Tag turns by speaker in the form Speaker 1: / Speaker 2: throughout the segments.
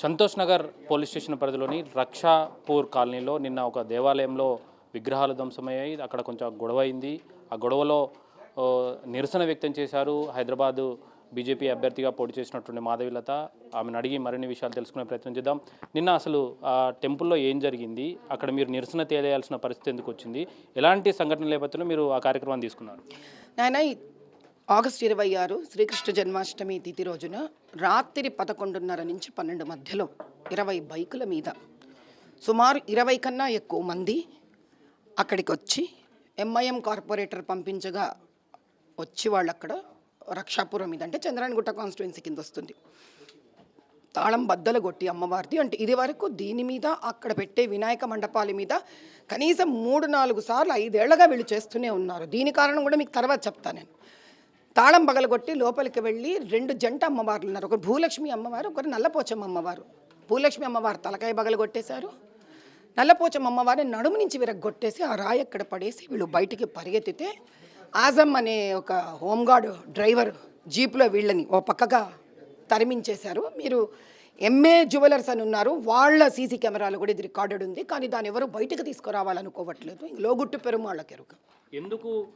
Speaker 1: Santosh Nagar police station పరిధిలోని రక్షాపూర్ కాలనీలో నిన్న ఒక దేవాలయంలో విగ్రహాలు ధ్వంసమయ్యాయి. అక్కడ కొంచెం గొడవ అయింది ఆ గొడవలో నిరసన వ్యక్తం చేశారు హైదరాబాదు బీజేపీ అభ్యర్థిగా పోటీ చేసినటువంటి మాధవిలత. ఆమెను అడిగి మరిన్ని విషయాలు తెలుసుకునే ప్రయత్నం చేద్దాం. నిన్న అసలు ఆ టెంపుల్లో ఏం జరిగింది? అక్కడ మీరు నిరసన తెలియాల్సిన పరిస్థితి ఎందుకు వచ్చింది? ఎలాంటి సంఘటన నేపథ్యంలో మీరు ఆ కార్యక్రమాన్ని తీసుకున్నారు?
Speaker 2: నాయన ఆగస్టు ఇరవై ఆరు శ్రీకృష్ణ జన్మాష్టమి తిథి రోజున రాత్రి పదకొండున్నర నుంచి పన్నెండు మధ్యలో ఇరవై బైకుల మీద సుమారు ఇరవై కన్నా ఎక్కువ మంది అక్కడికి వచ్చి ఎంఐఎం కార్పొరేటర్ పంపించగా వచ్చి వాళ్ళు అక్కడ రక్షాపురం మీద అంటే చంద్రాయణగుట్ట కాన్స్టిట్యున్సీ కింద వస్తుంది. తాళం బద్దలు కొట్టి అమ్మవారిది. అంటే ఇది వరకు దీని మీద అక్కడ పెట్టే వినాయక మండపాల మీద కనీసం మూడు నాలుగు సార్లు ఐదేళ్ళగా వీళ్ళు చేస్తూనే ఉన్నారు. దీని కారణం కూడా మీకు తర్వాత చెప్తాను నేను. తాళం పగలగొట్టి లోపలికి వెళ్ళి రెండు జంట అమ్మవార్లు ఉన్నారు. ఒకరు భూలక్ష్మి అమ్మవారు ఒకరు నల్లపోచమ్మ అమ్మవారు. భూలక్ష్మి అమ్మవారు తలకాయ పగలగొట్టేశారు. నల్లపోచమ్మ అమ్మవారిని నడుము నుంచి విరగొట్టేసి ఆ రాయి అక్కడ పడేసి వీళ్ళు బయటికి పరిగెత్తితే ఆజమ్ అనే ఒక హోంగార్డ్ డ్రైవర్ జీప్లో వీళ్ళని ఓ పక్కగా తరిమించేశారు. మీరు ఎంఏ జ్యువెలర్స్ అని ఉన్నారు. వాళ్ళ సీసీ కెమెరాలు కూడా ఇది రికార్డెడ్ ఉంది. కానీ దాన్ని ఎవరు బయటకు తీసుకురావాలనుకోవట్లేదు. లోగుట్టు పెరుమాళ్ళ కెరుక.
Speaker 1: ఎందుకు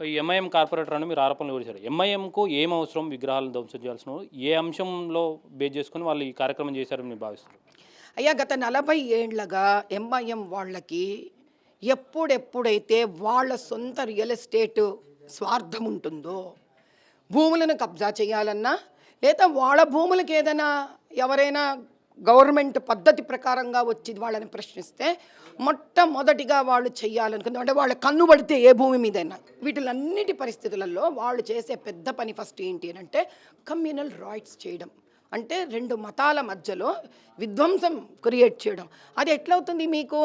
Speaker 1: ఈ ఎంఐఎం కార్పొరేటర్ అని మీరు ఆరోపణలు చేశారు. ఎంఐఎంకు ఏం అవసరం విగ్రహాలను ధ్వంసం చేయాల్సిన ఏ అంశంలో బేస్ చేసుకుని వాళ్ళు ఈ కార్యక్రమం చేశారని మీరు భావిస్తారు
Speaker 2: అయ్యా గత నలభై ఏళ్ళగా ఎంఐఎం వాళ్ళకి ఎప్పుడెప్పుడైతే వాళ్ళ సొంత రియల్ ఎస్టేట్ స్వార్థం ఉంటుందో భూములను కబ్జా చేయాలన్నా లేదా వాళ్ళ భూములకి ఏదైనా ఎవరైనా గవర్నమెంట్ పద్ధతి ప్రకారంగా వచ్చి వాళ్ళని ప్రశ్నిస్తే మొట్టమొదటిగా వాళ్ళు చెయ్యాలనుకుంది. అంటే వాళ్ళ కన్ను పడితే ఏ భూమి మీదైనా. వీటిలన్నిటి పరిస్థితులలో వాళ్ళు చేసే పెద్ద పని ఫస్ట్ ఏంటి అని అంటే కమ్యూనల్ రైట్స్ చేయడం. అంటే రెండు మతాల మధ్యలో విధ్వంసం క్రియేట్ చేయడం. అది ఎట్లవుతుంది మీకు?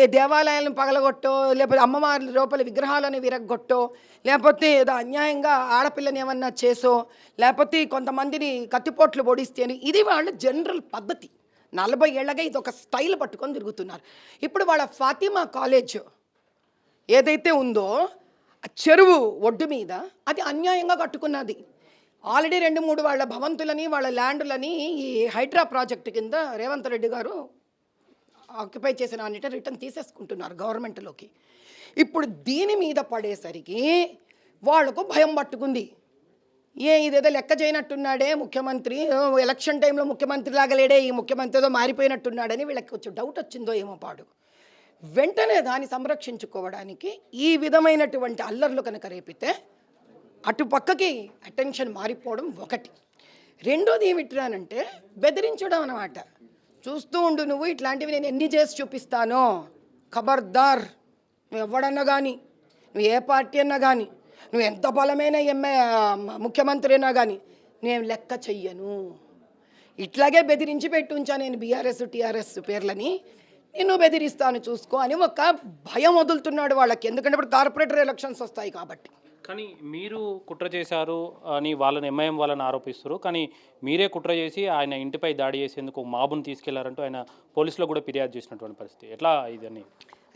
Speaker 2: ఏ దేవాలయాలను పగలగొట్టో లేకపోతే అమ్మవారి లోపల విగ్రహాలను విరగొట్టో లేకపోతే ఏదో అన్యాయంగా ఆడపిల్లని ఏమన్నా చేసో లేకపోతే కొంతమందిని కత్తిపోట్లు పొడిస్తేని ఇది వాళ్ళ జనరల్ పద్ధతి. నలభై ఏళ్ళగా ఇది ఒక స్టైల్ పట్టుకొని తిరుగుతున్నారు. ఇప్పుడు వాళ్ళ ఫాతిమా కాలేజ్ ఏదైతే ఉందో ఆ చెరువు ఒడ్డు మీద అది అన్యాయంగా కట్టుకున్నది. ఆల్రెడీ రెండు మూడు వాళ్ళ భవంతులని వాళ్ళ ల్యాండ్లని ఈ హైడ్రా ప్రాజెక్ట్ కింద రేవంత్ రెడ్డి గారు ఆక్యుపై చేసిన అన్నిటి రిటర్న్ తీసేసుకుంటున్నారు గవర్నమెంట్లోకి ఇప్పుడు దీని మీద పడేసరికి వాళ్ళకు భయం పట్టుకుంది. ఏ ఇదేదో లెక్క చేయనట్టున్నాడే ముఖ్యమంత్రి. ఓ, ఎలక్షన్ టైంలో ముఖ్యమంత్రి లాగా లేడే ఈ ముఖ్యమంత్రి ఏదో మారిపోయినట్టున్నాడని వీళ్ళకి కొంచెం డౌట్ వచ్చిందో ఏమో పాడు. వెంటనే దాన్ని సంరక్షించుకోవడానికి ఈ విధమైనటువంటి అల్లర్లు కనుక రేపితే అటు పక్కకి అటెన్షన్ మారిపోవడం ఒకటి. రెండోది ఏమిట్రానంటే బెదిరించడం అనమాట చూస్తూ ఉండు నువ్వు ఇట్లాంటివి నేను ఎన్ని చేసి చూపిస్తానో. ఖబర్దార్. నువ్వు ఎవడన్నా కానీ నువ్వు ఏ పార్టీ అన్నా కానీ నువ్వు ఎంత బలమైన ఎంఏ ముఖ్యమంత్రి అయినా కానీ నేను లెక్క చెయ్యను. ఇట్లాగే బెదిరించి పెట్టి ఉంచా నేను బీఆర్ఎస్ టీఆర్ఎస్ పేర్లని. నిన్ను బెదిరిస్తాను చూసుకో అని ఒక భయం వదులుతున్నాడు వాళ్ళకి. ఎందుకంటే ఇప్పుడు కార్పొరేటర్ ఎలక్షన్స్ వస్తాయి కాబట్టి.
Speaker 1: కానీ మీరు కుట్ర చేశారు అని వాళ్ళని ఎంఐఎం వాళ్ళని ఆరోపిస్తారు కానీ మీరే కుట్ర చేసి ఆయన ఇంటిపై దాడి చేసేందుకు మాబుని తీసుకెళ్ళారంటూ ఆయన పోలీసులో కూడా ఫిర్యాదు చేసినటువంటి పరిస్థితి. ఎట్లా ఇదని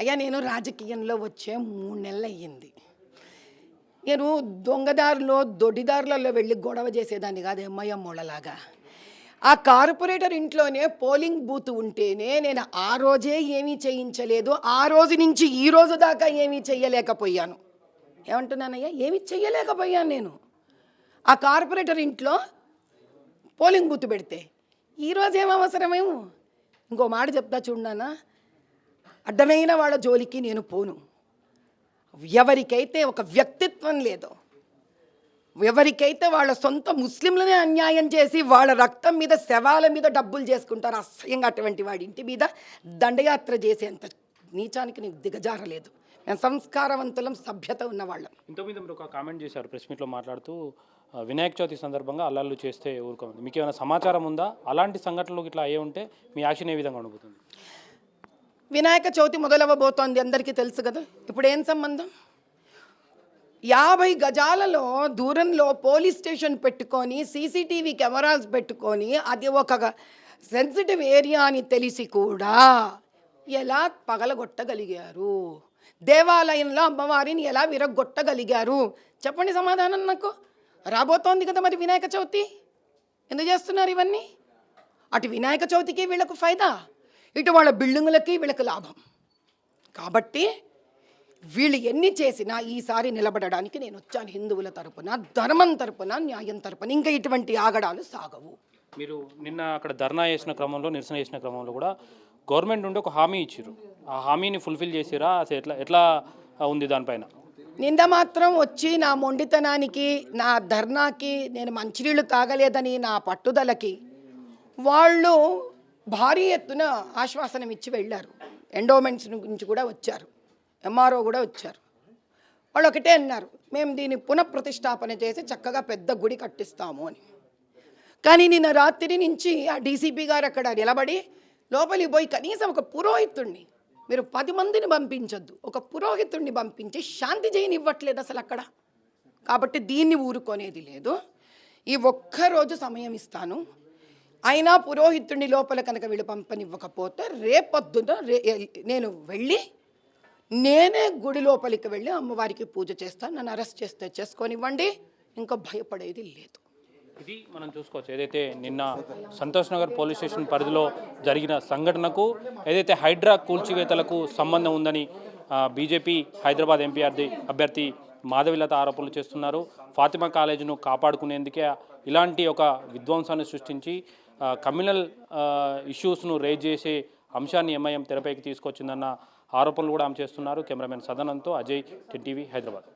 Speaker 2: అయ్యా నేను రాజకీయంలో వచ్చే మూడు నెలలు అయ్యింది. నేను దొంగదారులో దొడ్డిదారులలో వెళ్ళి గొడవ చేసేదాన్ని కాదు ఎంఐఎం వాళ్ళలాగా ఆ కార్పొరేటర్ ఇంట్లోనే పోలింగ్ బూత్ ఉంటేనే నేను ఆ రోజే ఏమీ చేయించలేదు ఆ రోజు నుంచి ఈ రోజు దాకా ఏమీ చెయ్యలేకపోయాను. ఏమంటున్నానయ్యా? ఏమీ చెయ్యలేకపోయాను నేను. ఆ కార్పొరేటర్ ఇంట్లో పోలింగ్ బూత్ పెడితే ఈరోజు ఏం అవసరమేమో? ఇంకో మాట చెప్తా చూడనా అడ్డమైన వాళ్ళ జోలికి నేను పోను. ఎవరికైతే ఒక వ్యక్తిత్వం లేదో ఎవరికైతే వాళ్ళ సొంత ముస్లింలనే అన్యాయం చేసి వాళ్ళ రక్తం మీద శవాల మీద డబ్బులు చేసుకుంటారు అసహ్యంగా అటువంటి వాడి ఇంటి మీద దండయాత్ర చేసేంత నీచానికి నీకు దిగజారలేదు. మేము సంస్కారవంతులం సభ్యత ఉన్నవాళ్ళం.
Speaker 1: ఇంతకుముందు మీరు ఒక కామెంట్ చేశారు ప్రెస్ మీట్లో మాట్లాడుతూ వినాయక చవితి సందర్భంగా అల్లర్లు చేస్తే ఊరుకోండి మీకు ఏమైనా సమాచారం ఉందా? అలాంటి సంఘటనలు ఇట్లా అయ్యే ఉంటే మీ యాక్షన్ ఏ విధంగా ఉండబోతుంది?
Speaker 2: వినాయక చవితి మొదలవ్వబోతోంది అందరికీ తెలుసు కదా? ఇప్పుడు ఏం సంబంధం? యాభై గజాలలో దూరంలో పోలీస్ స్టేషన్ పెట్టుకొని సీసీటీవీ కెమెరాస్ పెట్టుకొని అది ఒక సెన్సిటివ్ ఏరియా అని తెలిసి కూడా ఎలా పగలగొట్టగలిగారు? దేవాలయంలో అమ్మవారిని ఎలా విరగొట్టగలిగారు చెప్పండి సమాధానం నాకు. రాబోతోంది కదా మరి వినాయక చవితి? ఎందుకు చేస్తున్నారు ఇవన్నీ? అటు వినాయక చవితికి వీళ్ళకు ఫైదా? ఇటు వాళ్ళ బిల్డింగులకి వీళ్ళకి లాభం. కాబట్టి వీళ్ళు ఎన్ని చేసినా ఈసారి నిలబడడానికి నేను వచ్చాను హిందువుల తరపున ధర్మం తరపున న్యాయం తరపున. ఇంకా ఇటువంటి ఆగడాలు సాగవు.
Speaker 1: మీరు నిన్న అక్కడ ధర్నా చేసిన క్రమంలో నిరసన చేసిన క్రమంలో కూడా గవర్నమెంట్ నుండి ఒక హామీ ఇచ్చారు ఆ హామీని ఫుల్ఫిల్ చేసిరా? అసలు ఎట్లా ఎట్లా ఉంది దానిపైన?
Speaker 2: నింద మాత్రం వచ్చి నా మొండితనానికి నా ధర్నాకి నేను మంచినీళ్ళు తాగలేదని నా పట్టుదలకి వాళ్ళు భారీ ఎత్తున ఆశ్వాసనం ఇచ్చి వెళ్ళారు. ఎండోమెంట్స్ నుంచి కూడా వచ్చారు. ఎంఆర్ఓ కూడా వచ్చారు. వాళ్ళు ఒకటే అన్నారు మేము దీన్ని పునఃప్రతిష్టాపన చేసి చక్కగా పెద్ద గుడి కట్టిస్తాము అని. కానీ నిన్న రాత్రి నుంచి ఆ డీసీపీ గారు అక్కడ నిలబడి లోపలికి పోయి కనీసం ఒక పురోహితుణ్ణి మీరు పది మందిని పంపించొద్దు ఒక పురోహితుణ్ణి పంపించి శాంతి చేయనివ్వట్లేదు అసలు అక్కడ. కాబట్టి దీన్ని ఊరుకునేది లేదు. ఈ ఒక్క రోజు సమయం ఇస్తాను. అయినా పురోహితుడిని లోపల కనుక వీళ్ళు పంపనివ్వకపోతే రేపొద్దున రే నేను వెళ్ళి నేనే గుడి లోపలికి వెళ్ళి అమ్మవారికి పూజ చేస్తాను నన్ను అరెస్ట్ చేస్తే చేసుకొనివ్వండి. ఇంకా భయపడేది లేదు.
Speaker 1: ఇది మనం చూసుకోవచ్చు. ఏదైతే నిన్న సంతోష్ నగర్ పోలీస్ స్టేషన్ పరిధిలో జరిగిన సంఘటనకు ఏదైతే హైడ్రా కూల్చివేతలకు సంబంధం ఉందని బీజేపీ హైదరాబాద్ ఎంపీ అభ్యర్థి మాధవిలత ఆరోపణలు చేస్తున్నారు. ఫాతిమా కాలేజీను కాపాడుకునేందుకే ఇలాంటి ఒక విధ్వంసాన్ని సృష్టించి కమ్యూనల్ ఇష్యూస్ను రేజ్ చేసే అంశాన్ని ఎంఐఎం తెరపైకి తీసుకొచ్చిందన్న ఆరోపణలు కూడా ఆమె చేస్తున్నారు. కెమెరామెన్ సదనంతో అజయ్ టీవీ హైదరాబాద్.